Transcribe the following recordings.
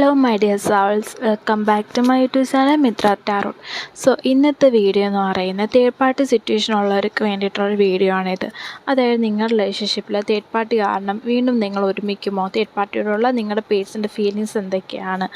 Hello my dear souls welcome back to my YouTube channel Mitra tarot so ഇന്നത്തെ video എന്ന് പറയുന്നത് third party situation ഉള്ളവർക്ക് വേണ്ടിയിട്ടുള്ള video ആണിത്. അതായത് നിങ്ങളുടെ റിലേഷൻഷിപ്പിൽ തേർഡ് പാർട്ടി കാരണം വീണ്ടും നിങ്ങൾ ഒരുമിക്കുമോ? തേർഡ് പാർട്ടിയോടുള്ള നിങ്ങളുടെ പേഴ്സിന്റെ ഫീലിങ്സ് എന്തൊക്കെയാണ്?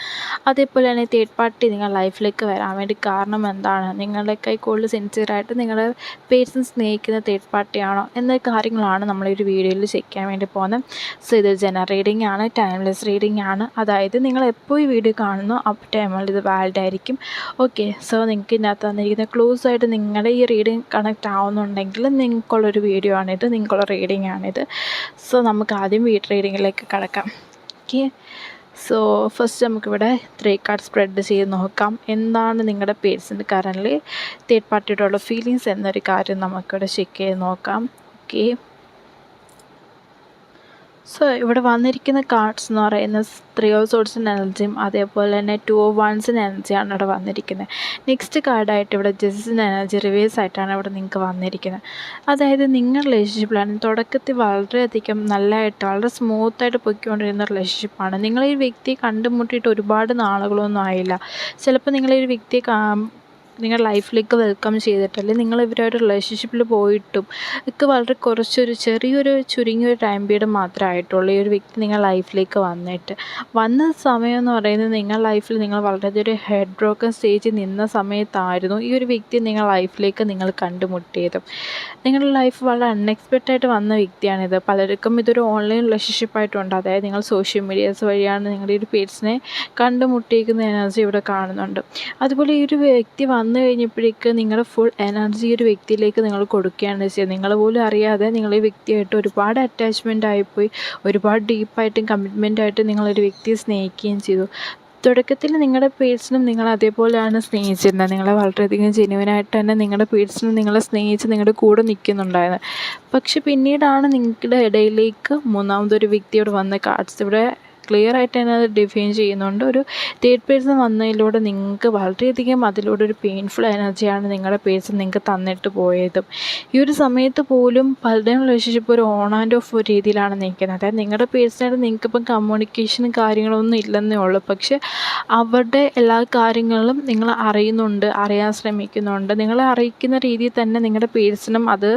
അതേപോലെ തന്നെ തേർഡ് പാർട്ടി നിങ്ങളുടെ ലൈഫിലേക്ക് വരാൻ വേണ്ടി കാരണം എന്താണ്? നിങ്ങളുടെ കൈ കൂടുതൽ സിൻസിയറായിട്ട് നിങ്ങളുടെ പേഴ്സൺ സ്നേഹിക്കുന്ന തേർഡ് പാർട്ടിയാണോ എന്ന കാര്യങ്ങളാണ് നമ്മൾ ഒരു വീഡിയോയിൽ ചെക്ക് ചെയ്യാൻ വേണ്ടി പോകുന്നത്. സോ ഇത് ജനറൽ ആണ് ടൈംലെസ് റീഡിംഗ് ആണ്. അതായത് നിങ്ങൾ ഈ വീഡിയോ കാണുന്നു അപ്പോൾ ടൈമിൽ ഇത് വാലിഡ് ആയിരിക്കും. ഓക്കെ സോ നിങ്ങൾക്ക് ഇതിനകത്ത് തന്നിരിക്കുന്ന ക്ലോസ് ആയിട്ട് നിങ്ങളുടെ ഈ റീഡിങ് കണക്റ്റ് ആവുന്നുണ്ടെങ്കിൽ നിങ്ങൾക്കുള്ളൊരു വീഡിയോ ആണിത് നിങ്ങൾക്കുള്ള റീഡിംഗ് ആണിത്. സോ നമുക്ക് ആദ്യം വീട്ട് റീഡിങ്ങിലേക്ക് കടക്കാം. ഓക്കെ സോ ഫസ്റ്റ് നമുക്കിവിടെ ത്രീ കാർഡ് സ്പ്രെഡ് ചെയ്ത് നോക്കാം. എന്താണ് നിങ്ങളുടെ പേഴ്സിന്റെ കറൻലി തേർഡ് പാർട്ടിയോടുള്ള ഫീലിങ്സ് എന്നൊരു കാര്യം നമുക്കിവിടെ ചെക്ക് ചെയ്ത് നോക്കാം. ഓക്കെ സോ ഇവിടെ വന്നിരിക്കുന്ന കാർഡ്സ് എന്ന് പറയുന്നത് ത്രീ ഓഫ് സോഡ്സിന്റെ എനർജിയും അതേപോലെ തന്നെ ടു ഓഫ് വൺസിന്റെ എനർജിയാണ് ഇവിടെ വന്നിരിക്കുന്നത്. നെക്സ്റ്റ് കാർഡായിട്ട് ഇവിടെ ജസ്റ്റിന്റെ എനർജി റിവേഴ്സ് ആയിട്ടാണ് ഇവിടെ നിങ്ങൾക്ക് വന്നിരിക്കുന്നത്. അതായത് നിങ്ങൾ റിലേഷൻഷിപ്പിലാണ് തുടക്കത്തിൽ വളരെയധികം നല്ലതായിട്ട് വളരെ സ്മൂത്തായിട്ട് പൊയ്ക്കൊണ്ടിരുന്ന റിലേഷൻഷിപ്പാണ് നിങ്ങൾ ഈ വ്യക്തിയെ കണ്ടുമുട്ടിയിട്ട് ഒരുപാട് നാളുകളൊന്നും ആയില്ല. ചിലപ്പോൾ നിങ്ങൾ ഈ വ്യക്തിയെ നിങ്ങളുടെ ലൈഫിലേക്ക് വെൽക്കം ചെയ്തിട്ട് അല്ലെങ്കിൽ നിങ്ങൾ ഇവരായിട്ട് റിലേഷൻഷിപ്പിൽ പോയിട്ടും ഒക്കെ വളരെ കുറച്ചൊരു ചെറിയൊരു ചുരുങ്ങിയൊരു ടൈം പീരീഡ് മാത്രമേ ആയിട്ടുള്ളൂ ഈ ഒരു വ്യക്തി നിങ്ങളുടെ ലൈഫിലേക്ക് വന്നിട്ട്. വന്ന സമയം എന്ന് പറയുന്നത് നിങ്ങളുടെ ലൈഫിൽ നിങ്ങൾ വളരെയധികം ഒരു ഹെഡ് ബ്രോക്കൺ സ്റ്റേജിൽ നിന്ന സമയത്തായിരുന്നു ഈ ഒരു വ്യക്തി നിങ്ങളുടെ ലൈഫിലേക്ക് നിങ്ങൾ കണ്ടുമുട്ടിയത്. നിങ്ങളുടെ ലൈഫ് വളരെ അൺഎക്സ്പെക്റ്റഡ് ആയിട്ട് വന്ന വ്യക്തിയാണിത്. പലർക്കും ഇതൊരു ഓൺലൈൻ റിലേഷൻഷിപ്പ് റിലേഷൻഷിപ്പായിട്ടുണ്ട് അതായത് നിങ്ങൾ സോഷ്യൽ മീഡിയാസ് വഴിയാണ് നിങ്ങളുടെ ഒരു പേഴ്സിനെ കണ്ടുമുട്ടിയിരിക്കുന്ന എനർജി ഇവിടെ കാണുന്നുണ്ട്. അതുപോലെ ഈ ഒരു വ്യക്തി വന്നു കഴിഞ്ഞപ്പോഴേക്ക് നിങ്ങളുടെ ഫുൾ എനർജി ഒരു വ്യക്തിയിലേക്ക് നിങ്ങൾ കൊടുക്കുകയാണ് ചെയ്യുന്നത് നിങ്ങൾ പോലും അറിയാതെ നിങ്ങൾ ഈ വ്യക്തിയായിട്ട് ഒരുപാട് അറ്റാച്ച്മെന്റ് ആയിപ്പോയി ഒരുപാട് ഡീപ്പായിട്ടും കമ്മിറ്റ്മെന്റ് ആയിട്ട് നിങ്ങളൊരു വ്യക്തിയെ സ്നേഹിക്കുകയും ചെയ്തു. തുടക്കത്തിൽ നിങ്ങളുടെ പേഴ്സണും നിങ്ങൾ അതേപോലെയാണ് സ്നേഹിച്ചിരുന്നത്. നിങ്ങളെ വളരെയധികം ജെനുവിനായിട്ട് തന്നെ നിങ്ങളുടെ പേഴ്സണും നിങ്ങളെ സ്നേഹിച്ച് നിങ്ങളുടെ കൂടെ നിൽക്കുന്നുണ്ടായിരുന്നു. പക്ഷെ പിന്നീടാണ് നിങ്ങളുടെ ഇടയിലേക്ക് മൂന്നാമതൊരു വ്യക്തിയോട് വന്ന കാർഡ്സ് ഇവിടെ ക്ലിയർ ആയിട്ട് തന്നെ അത് ഡിഫൈൻ ചെയ്യുന്നുണ്ട്. ഒരു തേർഡ് പേഴ്സൺ വന്നതിലൂടെ നിങ്ങൾക്ക് വളരെയധികം അതിലൂടെ ഒരു പെയിൻഫുൾ എനർജിയാണ് നിങ്ങളുടെ പേഴ്സൺ നിങ്ങൾക്ക് തന്നിട്ട് പോയതും. ഈ ഒരു സമയത്ത് പോലും പലരുടെയും റിലേഷൻഷിപ്പ് ഒരു ഓൺ ആൻഡ് ഓഫ് രീതിയിലാണ് നിൽക്കുന്നത്. അതായത് നിങ്ങളുടെ പേഴ്സണായിട്ട് നിങ്ങൾക്കിപ്പം കമ്മ്യൂണിക്കേഷനും കാര്യങ്ങളൊന്നും ഇല്ലെന്നേ ഉള്ളൂ. പക്ഷേ അവരുടെ എല്ലാ കാര്യങ്ങളും നിങ്ങൾ അറിയുന്നുണ്ട് അറിയാൻ ശ്രമിക്കുന്നുണ്ട്. നിങ്ങളെ അറിയിക്കുന്ന രീതിയിൽ തന്നെ നിങ്ങളുടെ പേഴ്സണും അത്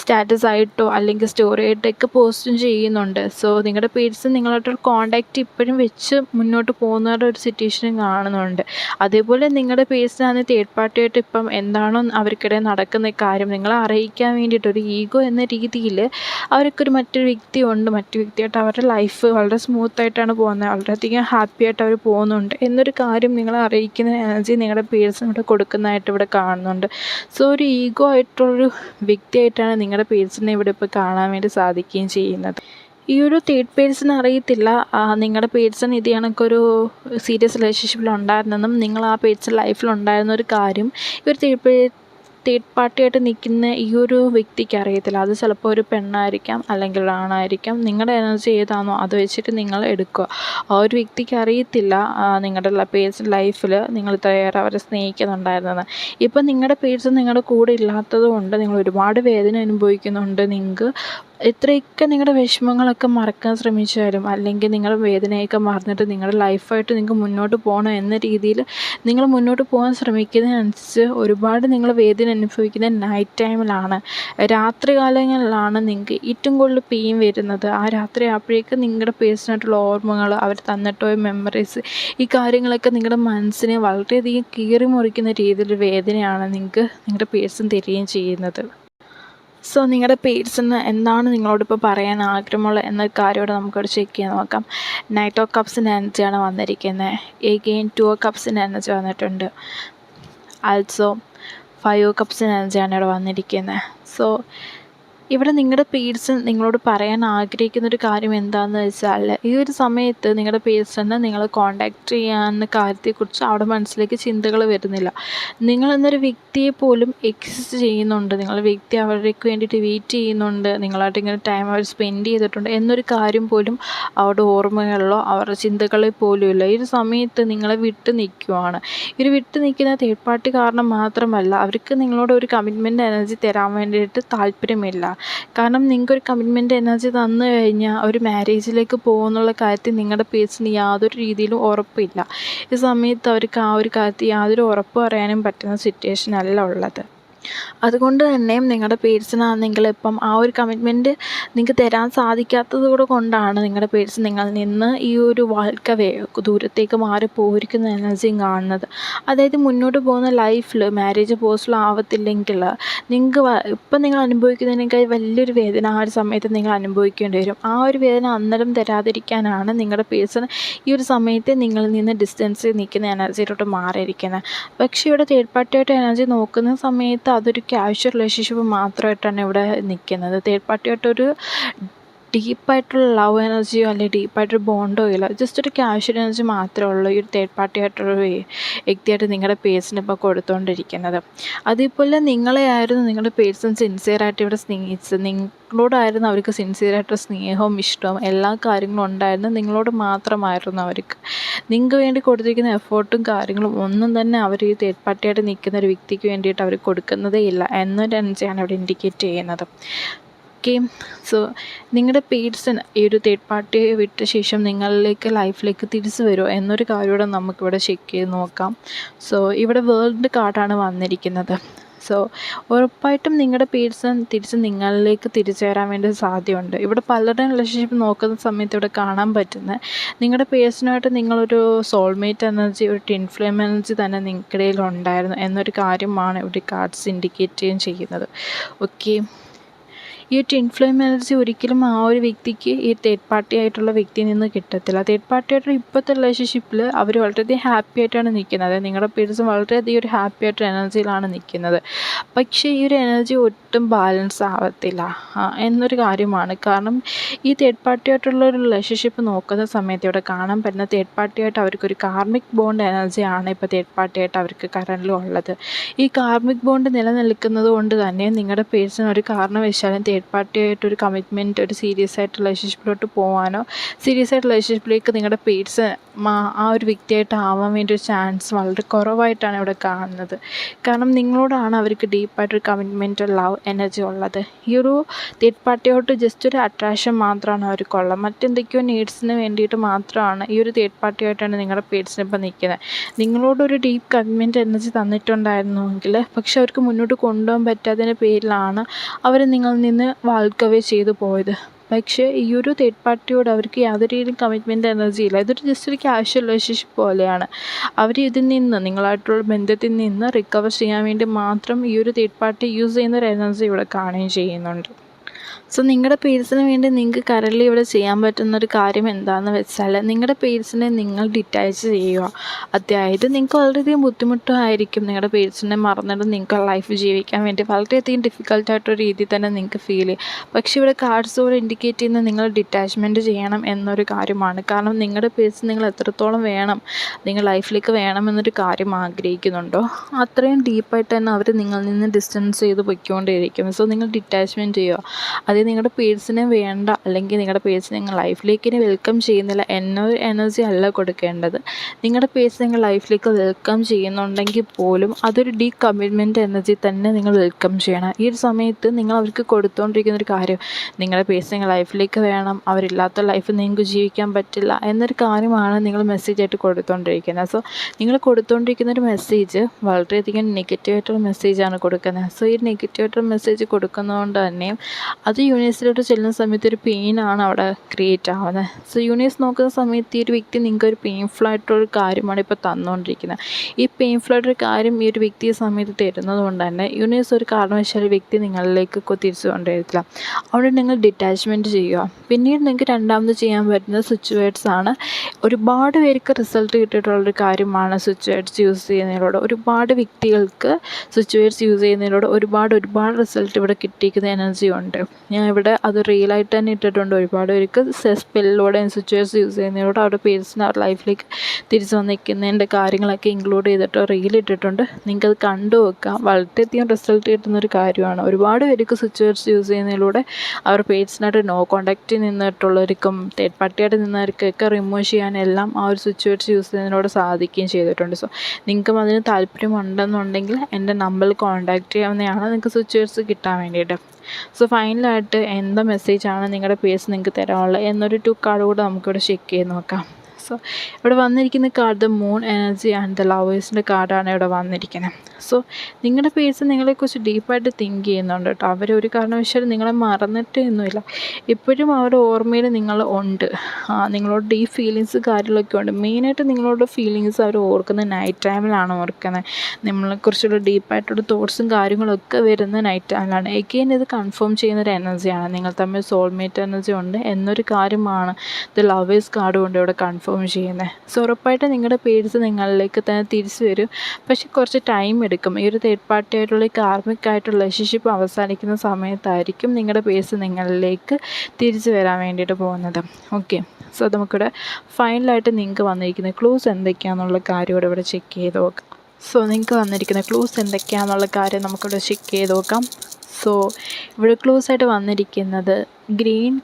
സ്റ്റാറ്റസ് ആയിട്ടോ അല്ലെങ്കിൽ സ്റ്റോറി ആയിട്ടൊക്കെ പോസ്റ്റും ചെയ്യുന്നുണ്ട്. സോ നിങ്ങളുടെ പേഴ്സൺ നിങ്ങളായിട്ടൊരു കോണ്ടാക്റ്റ് ഇപ്പോഴും വെച്ച് മുന്നോട്ട് പോകുന്നവരുടെ ഒരു സിറ്റുവേഷനും കാണുന്നുണ്ട്. അതേപോലെ നിങ്ങളുടെ പേഴ്സണാണ് തേർഡ് പാർട്ടിയായിട്ട് ഇപ്പം എന്താണോ അവർക്കിടയിൽ നടക്കുന്ന കാര്യം നിങ്ങളെ അറിയിക്കാൻ വേണ്ടിയിട്ട് ഒരു ഈഗോ എന്ന രീതിയിൽ അവർക്കൊരു മറ്റൊരു വ്യക്തി ഉണ്ട് മറ്റു വ്യക്തിയായിട്ട് അവരുടെ ലൈഫ് വളരെ സ്മൂത്തായിട്ടാണ് പോകുന്നത്. വളരെയധികം ഹാപ്പി ആയിട്ട് അവർ പോകുന്നുണ്ട്. എന്നൊരു കാര്യം നിങ്ങളെ അറിയിക്കുന്ന എനർജി നിങ്ങളുടെ പേഴ്സൺ കൊടുക്കുന്നതായിട്ട് ഇവിടെ കാണുന്നുണ്ട്. സോ ഒരു ഈഗോ ആയിട്ടുള്ളൊരു വ്യക്തിയായിട്ടാണ് നിങ്ങളുടെ പേഴ്സണിനെ ഇവിടെ ഇപ്പോൾ കാണാൻ വേണ്ടി സാധിക്കുകയും ചെയ്യുന്നത്. ഈ ഒരു തേർഡ് പേഴ്സൺ അറിയത്തില്ല. നിങ്ങളുടെ പേഴ്സൺ ഇത് കണക്കൊരു സീരിയസ് റിലേഷൻഷിപ്പിൽ ഉണ്ടായിരുന്നെന്നും നിങ്ങൾ ആ പേഴ്സൺ ലൈഫിൽ ഉണ്ടായിരുന്ന ഒരു കാര്യം. ഈ ഒരു തേർഡ് തേർഡ് പാർട്ടിയായിട്ട് നിൽക്കുന്ന ഈ ഒരു വ്യക്തിക്ക് അറിയത്തില്ല. അത് ചിലപ്പോൾ ഒരു പെണ്ണായിരിക്കാം അല്ലെങ്കിൽ ആണായിരിക്കാം. നിങ്ങളുടെ എനർജി ഏതാണോ അത് വെച്ചിട്ട് നിങ്ങൾ എടുക്കുക. ആ ഒരു വ്യക്തിക്ക് അറിയത്തില്ല നിങ്ങളുടെ പേഴ്സൺ ലൈഫിൽ നിങ്ങൾ ഇത്രയേറെ അവരെ സ്നേഹിക്കുന്നുണ്ടായിരുന്നത് ഇപ്പം നിങ്ങളുടെ പേഴ്സൺ നിങ്ങളുടെ കൂടെ ഇല്ലാത്തത് കൊണ്ട് നിങ്ങൾ ഒരുപാട് വേദന അനുഭവിക്കുന്നുണ്ട്. നിങ്ങൾക്ക് എത്രയൊക്കെ നിങ്ങളുടെ വിഷമങ്ങളൊക്കെ മറക്കാൻ ശ്രമിച്ചാലും അല്ലെങ്കിൽ നിങ്ങളുടെ വേദനയൊക്കെ മറന്നിട്ട് നിങ്ങളുടെ ലൈഫായിട്ട് നിങ്ങൾക്ക് മുന്നോട്ട് പോകണം എന്ന രീതിയിൽ നിങ്ങൾ മുന്നോട്ട് പോകാൻ ശ്രമിക്കുന്നതിനനുസരിച്ച് ഒരുപാട് നിങ്ങൾ വേദന അനുഭവിക്കുന്ന നൈറ്റ് ടൈമിലാണ് രാത്രി കാലങ്ങളിലാണ് നിങ്ങൾക്ക് ഏറ്റവും കൂടുതൽ പെയിൻ വരുന്നത്. ആ രാത്രി ആകുമ്പോഴേക്കും നിങ്ങളുടെ പേഴ്സണായിട്ടുള്ള ഓർമ്മകൾ അവർ തന്നിട്ടോ മെമ്മറീസ് ഈ കാര്യങ്ങളൊക്കെ നിങ്ങളുടെ മനസ്സിനെ വളരെയധികം കീറി മുറിക്കുന്ന രീതിയിൽ വേദനയാണ് നിങ്ങൾക്ക് നിങ്ങളുടെ പേഴ്സൺ തരികയും ചെയ്യുന്നത്. സോ നിങ്ങളുടെ പേഴ്സണ് എന്താണ് നിങ്ങളോടിപ്പോൾ പറയാൻ ആഗ്രഹമുള്ളത് എന്ന കാര്യമോടെ നമുക്കവിടെ ചെക്ക് ചെയ്യാൻ നോക്കാം. നൈറ്റ് ഓഫ് കപ്സിന്റെ എനർജിയാണ് വന്നിരിക്കുന്നത് എഗെയിൻ ടു ഓ കപ്സിന്റെ എനർജി വന്നിട്ടുണ്ട്. ആൾസോ ഫൈവ് ഓ കപ്സിന്റെ എനർജിയാണ് ഇവിടെ വന്നിരിക്കുന്നത് സോ ഇവിടെ നിങ്ങളുടെ പേഴ്സൺ നിങ്ങളോട് പറയാൻ ആഗ്രഹിക്കുന്ന ഒരു കാര്യം എന്താണെന്ന് വെച്ചാൽ ഈ ഒരു സമയത്ത് നിങ്ങളുടെ പേഴ്സണ് നിങ്ങളെ കോണ്ടാക്ട് ചെയ്യാവുന്ന കാര്യത്തെക്കുറിച്ച് അവിടെ മനസ്സിലേക്ക് ചിന്തകൾ വരുന്നില്ല. നിങ്ങൾ എന്നൊരു വ്യക്തിയെ പോലും എക്സിസ്റ്റ് ചെയ്യുന്നുണ്ട്. നിങ്ങളുടെ വ്യക്തി അവർക്ക് വേണ്ടിയിട്ട് വെയിറ്റ് ചെയ്യുന്നുണ്ട്. നിങ്ങളായിട്ട് ഇങ്ങനെ ടൈം അവർ സ്പെൻഡ് ചെയ്തിട്ടുണ്ട് എന്നൊരു കാര്യം പോലും അവരുടെ ഓർമ്മകളിലോ അവരുടെ ചിന്തകളിൽ പോലും ഇല്ല. ഈ ഒരു സമയത്ത് നിങ്ങളെ വിട്ട് നിൽക്കുവാണ്. ഈ ഒരു വിട്ട് നിൽക്കുന്ന തേർഡ് പാർട്ടി കാരണം മാത്രമല്ല അവർക്ക് നിങ്ങളോട് ഒരു കമ്മിറ്റ്മെന്റ് എനർജി തരാൻ വേണ്ടിയിട്ട് താല്പര്യമില്ല. കാരണം നിങ്ങൾക്കൊരു കമ്മിറ്റ്മെന്റ് എനർജി തന്നു കഴിഞ്ഞാൽ ഒരു മാരേജിലേക്ക് പോകുമെന്നുള്ള കാര്യത്തിൽ നിങ്ങളുടെ പേഴ്സണിന് യാതൊരു രീതിയിലും ഉറപ്പില്ല. ഈ സമയത്ത് അവർക്ക് ആ ഒരു കാര്യത്തിൽ യാതൊരു ഉറപ്പ് പറയാനും പറ്റുന്ന സിറ്റുവേഷൻ അല്ല ഉള്ളത്. അതുകൊണ്ട് തന്നെ നിങ്ങളുടെ പേഴ്സണാണെങ്കിൽ ഇപ്പം ആ ഒരു കമ്മിറ്റ്മെന്റ് നിങ്ങൾക്ക് തരാൻ സാധിക്കാത്തത് കൊണ്ടാണ് നിങ്ങളുടെ പേഴ്സൺ നിങ്ങളിൽ നിന്ന് ഈ ഒരു വാൾക്കവേ ദൂരത്തേക്ക് മാറി പോയിരിക്കുന്ന എനർജിയും കാണുന്നത്. അതായത് മുന്നോട്ട് പോകുന്ന ലൈഫിൽ മാരേജ് പോസിബിൾ ആവത്തില്ലെങ്കിൽ നിങ്ങൾക്ക് ഇപ്പം നിങ്ങൾ അനുഭവിക്കുന്നതിനേക്കാൾ വലിയൊരു വേദന ആ ഒരു സമയത്ത് നിങ്ങൾ അനുഭവിക്കേണ്ടി വരും. ആ ഒരു വേദന അന്നേരം തരാതിരിക്കാനാണ് നിങ്ങളുടെ പേഴ്സൺ ഈ ഒരു സമയത്ത് നിങ്ങളിൽ നിന്ന് ഡിസ്റ്റൻസ് നിൽക്കുന്ന എനർജിയിലോട്ട് മാറിയിരിക്കുന്നത്. പക്ഷേ ഇവിടെ തേർഡ് പാർട്ടിയായിട്ട് എനർജി നോക്കുന്ന സമയത്ത് അതൊരു ക്യാഷ്വൽ റിലേഷൻഷിപ്പ് മാത്രമായിട്ടാണ് ഇവിടെ നിൽക്കുന്നത് തേർഡ് പാർട്ടിയായിട്ടൊരു ഡീപ്പായിട്ടുള്ള ലവ് എനർജിയോ അല്ലെങ്കിൽ ഡീപ്പായിട്ടൊരു ബോണ്ടോ ഇല്ല. ജസ്റ്റ് ഒരു ക്യാഷ്വൽ എനർജി മാത്രമേ ഉള്ളൂ. ഈ ഒരു തേർഡ് പാർട്ടി ആയിട്ടുള്ള വ്യക്തിയായിട്ട് നിങ്ങളുടെ പേഴ്സൺ ഇപ്പോൾ കൊടുത്തുകൊണ്ടിരിക്കുന്നത് അതേപോലെ നിങ്ങളെ ആയിരുന്നു നിങ്ങളുടെ പേഴ്സൺ സിൻസിയറായിട്ട് ഇവിടെ സ്നേഹിച്ചത്. നിങ്ങളോടായിരുന്നു അവർക്ക് സിൻസിയറായിട്ടുള്ള സ്നേഹവും ഇഷ്ടവും എല്ലാ കാര്യങ്ങളും ഉണ്ടായിരുന്നു നിങ്ങളോട് മാത്രമായിരുന്നു അവർക്ക്. നിങ്ങൾക്ക് വേണ്ടി കൊടുത്തിരിക്കുന്ന എഫേർട്ടും കാര്യങ്ങളും ഒന്നും തന്നെ അവർ ഈ തേർഡ് പാർട്ടിയായിട്ട് നിൽക്കുന്ന ഒരു വ്യക്തിക്ക് വേണ്ടിയിട്ട് അവർ കൊടുക്കുന്നതേ ഇല്ല. എന്നൊരു എനർജിയാണ് അവിടെ ഇൻഡിക്കേറ്റ് ചെയ്യുന്നത്. ഓക്കെ. സോ നിങ്ങളുടെ പേഴ്സൺ ഈ ഒരു തേർഡ് പാർട്ടിയെ വിട്ട ശേഷം നിങ്ങളിലേക്ക് ലൈഫിലേക്ക് തിരിച്ചു വരുമോ എന്നൊരു കാര്യം കൂടെ നമുക്കിവിടെ ചെക്ക് ചെയ്ത് നോക്കാം. സോ ഇവിടെ വേൾഡ് കാർഡാണ് വന്നിരിക്കുന്നത്. സോ ഉറപ്പായിട്ടും നിങ്ങളുടെ പേഴ്സൺ തിരിച്ച് നിങ്ങളിലേക്ക് തിരിച്ചു വരാൻ വേണ്ടി സാധ്യതയുണ്ട്. ഇവിടെ പലരുടെയും റിലേഷൻഷിപ്പ് നോക്കുന്ന സമയത്ത് ഇവിടെ കാണാൻ പറ്റുന്നത് നിങ്ങളുടെ പേഴ്സണുമായിട്ട് നിങ്ങളൊരു സോൾമേറ്റ് എനർജി ഒരു ടിൻ ഫ്ലെയിം എനർജി തന്നെ നിങ്ങൾക്കിടയിൽ ഉണ്ടായിരുന്നു എന്നൊരു കാര്യമാണ് ഇവിടെ കാർഡ്സ് ഇൻഡിക്കേറ്റ് ചെയ്യുകയും ചെയ്യുന്നത്. ഓക്കെ. ഈ ഒരു എനർജി ഒരിക്കലും ആ ഒരു വ്യക്തിക്ക് ഈ തേർഡ് പാർട്ടി ആയിട്ടുള്ള വ്യക്തിയിൽ നിന്ന് കിട്ടത്തില്ല. തേർഡ് പാർട്ടി ആയിട്ടുള്ള ഇപ്പോഴത്തെ റിലേഷൻഷിപ്പിൽ അവർ വളരെയധികം ഹാപ്പി ആയിട്ടാണ് നിൽക്കുന്നത് അതായത് നിങ്ങളുടെ പേഴ്സൺ വളരെയധികം ഒരു ഹാപ്പി ആയിട്ടുള്ള എനർജിയിലാണ് നിൽക്കുന്നത് പക്ഷേ ഈ ഒരു എനർജി ഒട്ടും ബാലൻസ് ആവത്തില്ല എന്നൊരു കാര്യമാണ്. കാരണം ഈ തേർഡ് പാർട്ടി ആയിട്ടുള്ള ഒരു റിലേഷൻഷിപ്പ് നോക്കുന്ന സമയത്ത് ഇവിടെ കാണാൻ പറ്റുന്ന തേർഡ് ആയിട്ട് അവർക്കൊരു കാർമിക് ബോണ്ട് എനർജിയാണ് ഇപ്പോൾ തേർഡ് പാർട്ടി ആയിട്ട് അവർക്ക് കറണ്ടിലും ഉള്ളത്. ഈ കാർമിക് ബോണ്ട് നിലനിൽക്കുന്നത് കൊണ്ട് തന്നെ നിങ്ങളുടെ പേഴ്സൺ ഒരു കാരണവശാലും തേർഡ് തേർഡ് പാർട്ടിയായിട്ട് ഒരു കമ്മിറ്റ്മെന്റ് ഒരു സീരിയസ് ആയിട്ട് റിലേഷൻഷിപ്പിലോട്ട് പോകാനോ സീരിയസ് ആയിട്ട് റിലേഷൻഷിപ്പിലേക്ക് നിങ്ങളുടെ പേഴ്സ് ആ ഒരു വ്യക്തിയായിട്ട് ആവാൻ വേണ്ടി ഒരു ചാൻസ് വളരെ കുറവായിട്ടാണ് ഇവിടെ കാണുന്നത്. കാരണം നിങ്ങളോടാണ് അവർക്ക് ഡീപ്പായിട്ടൊരു കമ്മിറ്റ്മെന്റ് ലവ് എനർജി ഉള്ളത്. ഈ ഒരു തേർഡ് പാർട്ടിയോട്ട് ജസ്റ്റ് ഒരു അട്രാക്ഷൻ മാത്രമാണ് അവർക്കുള്ളത് മറ്റെന്തൊക്കെയോ നീഡ്സിന് വേണ്ടിയിട്ട് മാത്രമാണ് ഈ ഒരു തേർഡ് പാർട്ടിയായിട്ടാണ് നിങ്ങളുടെ പേഴ്സിനിപ്പോൾ നിൽക്കുന്നത് നിങ്ങളോടൊരു ഡീപ്പ് കമ്മിറ്റ്മെന്റ് എനർജി തന്നിട്ടുണ്ടായിരുന്നുവെങ്കിൽ പക്ഷെ അവർക്ക് മുന്നോട്ട് കൊണ്ടുപോകാൻ പറ്റാത്തതിന്റെ പേരിലാണ് അവർ നിങ്ങളിൽ നിന്ന് വാൾക്ക് അവേ ചെയ്തു പോയത്. പക്ഷേ ഈ ഒരു തേർഡ് പാർട്ടിയോട് അവർക്ക് യാതൊരു രീതിയിലും കമ്മിറ്റ്മെന്റ് എനർജി ഇല്ല. ഇതൊരു ജസ്റ്റ് ഒരു ക്യാഷ്വൽ റിലേഷൻഷിപ്പ് പോലെയാണ്. അവർ ഇതിൽ നിന്ന് നിങ്ങളായിട്ടുള്ള ബന്ധത്തിൽ നിന്ന് റിക്കവർ ചെയ്യാൻ വേണ്ടി മാത്രം ഈ ഒരു തേർഡ് പാർട്ടി യൂസ് ചെയ്യുന്ന ഒരു എനർജി ഇവിടെ കാണുകയും ചെയ്യുന്നുണ്ട്. സോ നിങ്ങളുടെ പേഴ്സിന് വേണ്ടി നിങ്ങൾക്ക് കറൻലി ഇവിടെ ചെയ്യാൻ പറ്റുന്ന ഒരു കാര്യം എന്താണെന്ന് വെച്ചാൽ നിങ്ങളുടെ പേഴ്സിനെ നിങ്ങൾ ഡിറ്റാച്ച് ചെയ്യുക. അതായത് നിങ്ങൾക്ക് വളരെയധികം ബുദ്ധിമുട്ടായിരിക്കും നിങ്ങളുടെ പേഴ്സിനെ മറന്നിട്ട് നിങ്ങൾക്ക് ലൈഫ് ജീവിക്കാൻ വേണ്ടി. വളരെയധികം ഡിഫിക്കൽട്ടായിട്ടൊരു രീതിയിൽ തന്നെ നിങ്ങൾക്ക് ഫീൽ ചെയ്യും. പക്ഷേ ഇവിടെ കാർഡ്സോട് ഇൻഡിക്കേറ്റ് ചെയ്യുന്ന നിങ്ങൾ ഡിറ്റാച്ച്മെന്റ് ചെയ്യണം എന്നൊരു കാര്യമാണ്. കാരണം നിങ്ങളുടെ പേഴ്സ് നിങ്ങൾ എത്രത്തോളം വേണം നിങ്ങൾ ലൈഫിലേക്ക് വേണമെന്നൊരു കാര്യം ആഗ്രഹിക്കുന്നുണ്ടോ? അത്രയും ഡീപ്പായിട്ട് തന്നെ അവർ നിങ്ങളിൽ നിന്ന് ഡിസ്റ്റൻസ് ചെയ്ത് പൊയ്ക്കൊണ്ടേയിരിക്കും. സോ നിങ്ങൾ ഡിറ്റാച്ച്മെന്റ് ചെയ്യുക. അത് നിങ്ങളുടെ പേഴ്സിനെ വേണ്ട അല്ലെങ്കിൽ നിങ്ങളുടെ പേഴ്സിനെ നിങ്ങൾ ലൈഫിലേക്ക് വെൽക്കം ചെയ്യുന്നില്ല എന്നൊരു എനർജി അല്ല കൊടുക്കേണ്ടത്. നിങ്ങളുടെ പേഴ്സ് നിങ്ങൾ ലൈഫിലേക്ക് വെൽക്കം ചെയ്യുന്നുണ്ടെങ്കിൽ പോലും അതൊരു ഡീ കമ്മിറ്റ്മെന്റ് എനർജി തന്നെ നിങ്ങൾ വെൽക്കം ചെയ്യണം. ഈ ഒരു സമയത്ത് നിങ്ങൾ അവർക്ക് കൊടുത്തുകൊണ്ടിരിക്കുന്ന ഒരു കാര്യം നിങ്ങളുടെ പേഴ്സ് നിങ്ങൾ ലൈഫിലേക്ക് വേണം അവരില്ലാത്ത ലൈഫ് നിങ്ങൾക്ക് ജീവിക്കാൻ പറ്റില്ല എന്നൊരു കാര്യമാണ് നിങ്ങൾ മെസ്സേജ് ആയിട്ട് കൊടുത്തുകൊണ്ടിരിക്കുന്നത് സോ നിങ്ങൾ കൊടുത്തുകൊണ്ടിരിക്കുന്ന ഒരു മെസ്സേജ് വളരെയധികം നെഗറ്റീവായിട്ടുള്ള മെസ്സേജാണ് കൊടുക്കുന്നത്. സോ ഈ നെഗറ്റീവായിട്ടുള്ള മെസ്സേജ് കൊടുക്കുന്നതുകൊണ്ട് തന്നെ അത് യൂണിവേഴ്സിലോട്ട് ചെല്ലുന്ന സമയത്ത് ഒരു പെയിനാണ് അവിടെ ക്രിയേറ്റ് ആവുന്നത് സോ യൂണിവേഴ്സ് നോക്കുന്ന സമയത്ത് ഈ ഒരു വ്യക്തി നിങ്ങൾക്ക് ഒരു പെയിൻഫുൾ ആയിട്ടുള്ളൊരു കാര്യമാണ് ഇപ്പോൾ തന്നുകൊണ്ടിരിക്കുന്നത് ഈ പെയിൻഫുൾ ആയിട്ടൊരു കാര്യം ഈ ഒരു വ്യക്തി സമയത്ത് തരുന്നത് കൊണ്ട് തന്നെ യൂണിവേഴ്സ് ഒരു കാരണവശാലും വ്യക്തി നിങ്ങളിലേക്ക് തിരിച്ചു കൊണ്ടുവരത്തില്ല. അവിടെ നിങ്ങൾ ഡിറ്റാച്ച്മെന്റ് ചെയ്യുക. പിന്നീട് നിങ്ങൾക്ക് രണ്ടാമത് ചെയ്യാൻ പറ്റുന്ന സ്വിച്ച് ആണ്. ഒരുപാട് പേർക്ക് റിസൾട്ട് കിട്ടിയിട്ടുള്ളൊരു കാര്യമാണ് സ്വിച്ച് വേർഡ്സ് യൂസ് ചെയ്യുന്നതിലൂടെ ഒരുപാട് വ്യക്തികൾക്ക് സ്വിച്ച് വേർഡ്സ് യൂസ് ചെയ്യുന്നതിലൂടെ ഒരുപാട് ഒരുപാട് റിസൾട്ട് ഇവിടെ കിട്ടിയിരിക്കുന്ന എനർജി ഉണ്ട്. ഞാൻ ഇവിടെ അത് റിയലായിട്ട് തന്നെ ഇട്ടിട്ടുണ്ട്. ഒരുപാട് പേർക്ക് സ്പെല്ലിലൂടെ സിറ്റുവേഴ്സ് യൂസ് ചെയ്യുന്നതിലൂടെ അവരുടെ പേഴ്സണൽ അവരുടെ ലൈഫിലേക്ക് തിരിച്ച് വന്നിരിക്കുന്നതിന്റെ കാര്യങ്ങളൊക്കെ ഇൻക്ലൂഡ് ചെയ്തിട്ട് റീൽ ഇട്ടിട്ടുണ്ട്. നിങ്ങൾക്കത് കണ്ടു വെക്കാം വളരെയധികം റിസൾട്ട് കിട്ടുന്ന ഒരു കാര്യമാണ്. ഒരുപാട് പേർക്ക് സ്വിച്ച് യൂസ് ചെയ്യുന്നതിലൂടെ അവർ പേഴ്സണായിട്ട് നോ കോണ്ടാക്റ്റിൽ നിന്നിട്ടുള്ളവർക്കും തേർഡ് പാർട്ടിയായിട്ട് നിന്നവർക്കൊക്കെ റിമൂവ് ചെയ്യാനെല്ലാം ആ ഒരു സ്വിച്ച് യൂസ് ചെയ്യുന്നതിലൂടെ സാധിക്കുകയും ചെയ്തിട്ടുണ്ട്. സോ നിങ്ങൾക്കും അതിന് താല്പര്യമുണ്ടെന്നുണ്ടെങ്കിൽ എന്റെ നമ്പറിൽ കോൺടാക്റ്റ് ചെയ്യാവുന്നതാണ് നിങ്ങൾക്ക് സിറ്റുവേഷൻസ് കിട്ടാൻ വേണ്ടിയിട്ട്. സോ ഫൈനലായിട്ട് എന്താ മെസ്സേജാണ് നിങ്ങളുടെ പേഴ്സ് നിങ്ങൾക്ക് തരാനുള്ളത് എന്നൊരു ടു കാർഡ് കൂടെ നമുക്കിവിടെ ചെക്ക് ചെയ്ത് നോക്കാം. സോ ഇവിടെ വന്നിരിക്കുന്ന card the moon energy and the ലവേഴ്സിന്റെ കാർഡാണ് ഇവിടെ വന്നിരിക്കുന്നത്. സോ നിങ്ങളുടെ പേഴ്സൺ നിങ്ങളെക്കുറിച്ച് ഡീപ്പായിട്ട് തിങ്ക് ചെയ്യുന്നുണ്ട് കേട്ടോ അവർ ഒരു കാരണവശാലും നിങ്ങളെ മറന്നിട്ട് ഒന്നുമില്ല. ഇപ്പോഴും അവരുടെ ഓർമ്മയിൽ നിങ്ങൾ ഉണ്ട്. നിങ്ങളോട് ഡീപ്പ് ഫീലിങ്സ് കാര്യങ്ങളൊക്കെ ഉണ്ട്. മെയിനായിട്ട് നിങ്ങളോട് ഫീലിങ്സ് അവർ ഓർക്കുന്നത് നൈറ്റ് ടൈമിലാണ് ഓർക്കുന്നത്. നമ്മളെക്കുറിച്ചുള്ള ഡീപ്പായിട്ടുള്ള തോട്ട്സും കാര്യങ്ങളൊക്കെ വരുന്ന നൈറ്റ് ടൈമിലാണ് എഗെയിൻ ഇത് കൺഫേം ചെയ്യുന്ന ഒരു എനർജിയാണ് നിങ്ങൾ തമ്മിൽ സോൾമേറ്റ് എനർജി ഉണ്ട്. എന്നൊരു കാര്യമാണ് ദ ലവേഴ്സ് കാർഡ് കൊണ്ട് ഇവിടെ കൺഫേം ചെയ്യുന്നത് സോ ഉറപ്പായിട്ടും നിങ്ങളുടെ പേഴ്സ് നിങ്ങളിലേക്ക് തന്നെ തിരിച്ചു വരും. പക്ഷേ കുറച്ച് ടൈം എടുക്കും. ഈ ഒരു തേർഡ് പാർട്ടി ആയിട്ടുള്ള കാർമിക് ആയിട്ടുള്ള റിലേഷൻഷിപ്പ് അവസാനിക്കുന്ന സമയത്തായിരിക്കും നിങ്ങളുടെ പേഴ്സ് നിങ്ങളിലേക്ക് തിരിച്ചു വരാൻ വേണ്ടിയിട്ട് പോകുന്നത്. ഓക്കെ സോ നമുക്കിവിടെ ഫൈനലായിട്ട് നിങ്ങൾക്ക് വന്നിരിക്കുന്ന ക്ലൂസ് എന്തൊക്കെയാണെന്നുള്ള കാര്യം ഇവിടെ ഇവിടെ ചെക്ക് ചെയ്ത് നോക്കാം. സോ നിങ്ങൾക്ക് വന്നിരിക്കുന്ന ക്ലൂസ് എന്തൊക്കെയാണെന്നുള്ള കാര്യം നമുക്കിവിടെ ചെക്ക് ചെയ്ത് നോക്കാം. സോ ഇവിടെ ക്ലൂസ് ആയിട്ട് വന്നിരിക്കുന്നത് green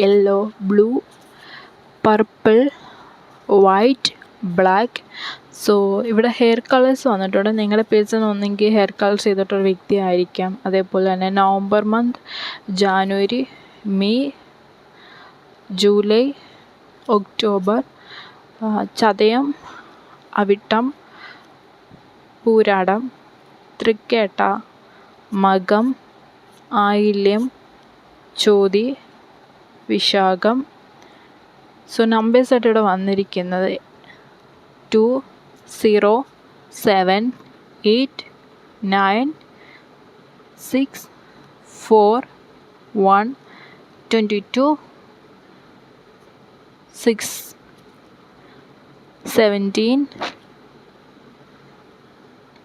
yellow blue purple white black so ഇവിടെ ഹെയർ കളേഴ്സ് വന്നിട്ടുണ്ട്. നിങ്ങളുടെ പേഴ്സൺ ഒന്നെങ്കിൽ ഹെയർ കളർ ചെയ്തിട്ടൊരു വ്യക്തി ആയിരിക്കാം. അതേപോലെ തന്നെ November month January May July October Chathayam Avittam Pooradam Thrikketta Makam ആയില്യം ചോതി വിശാഖം സോ നമ്പേഴ്സായിട്ട് ഇവിടെ വന്നിരിക്കുന്നത് two zero seven eight nine six four one twenty two six seventeen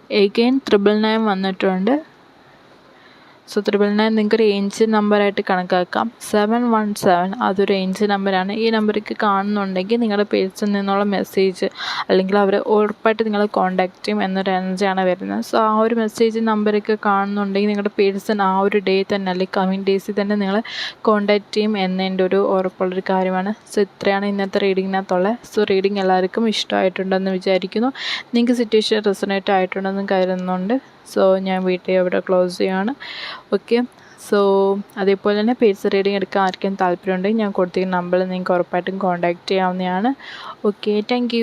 again triple nine വന്നിട്ടുണ്ട്. സോ ത്രിബിൾ നയൻ നിങ്ങൾക്ക് ഒരു ഏഞ്ച് നമ്പറായിട്ട് കണക്കാക്കാം. സെവൻ വൺ സെവൻ അതൊരു ഏഞ്ച് നമ്പറാണ് ഈ നമ്പറിലേക്ക് കാണുന്നുണ്ടെങ്കിൽ നിങ്ങളുടെ പേഴ്സിൽ നിന്നുള്ള മെസ്സേജ് അല്ലെങ്കിൽ അവർ ഉറപ്പായിട്ട് നിങ്ങളെ കോൺടാക്റ്റ് ചെയ്യും എന്നൊരു എനർജിയാണ് വരുന്നത്. സോ ആ ഒരു മെസ്സേജ് നമ്പറൊക്കെ കാണുന്നുണ്ടെങ്കിൽ നിങ്ങളുടെ പേഴ്സൺ ആ ഒരു ഡേ തന്നെ അല്ലെങ്കിൽ കമ്മിങ് ഡേയ്സിൽ തന്നെ നിങ്ങളെ കോൺടാക്റ്റ് ചെയ്യും എന്നതിന്റെ ഒരു ഉറപ്പുള്ളൊരു കാര്യമാണ്. സോ ഇത്രയാണ് ഇന്നത്തെ റീഡിങ്ങിനകത്തുള്ളത് സോ റീഡിങ് എല്ലാവർക്കും ഇഷ്ടമായിട്ടുണ്ടെന്ന് വിചാരിക്കുന്നു. നിങ്ങൾക്ക് സിറ്റുവേഷൻ റെസണേറ്റ് ആയിട്ടുണ്ടെന്ന് കരുതുന്നുണ്ട്. സോ ഞാൻ വീട്ടിൽ അവിടെ ക്ലോസ് ചെയ്യുകയാണ് ഓക്കെ സോ അതേപോലെ തന്നെ പേഴ്സ് റീഡിങ് എടുക്കാൻ ആർക്കും താല്പര്യമുണ്ടെങ്കിൽ ഞാൻ കൊടുത്തിരിക്കുന്ന നമ്പറിൽ നിങ്ങൾക്ക് ഉറപ്പായിട്ടും കോൺടാക്റ്റ് ചെയ്യാവുന്നതാണ്. Okay thank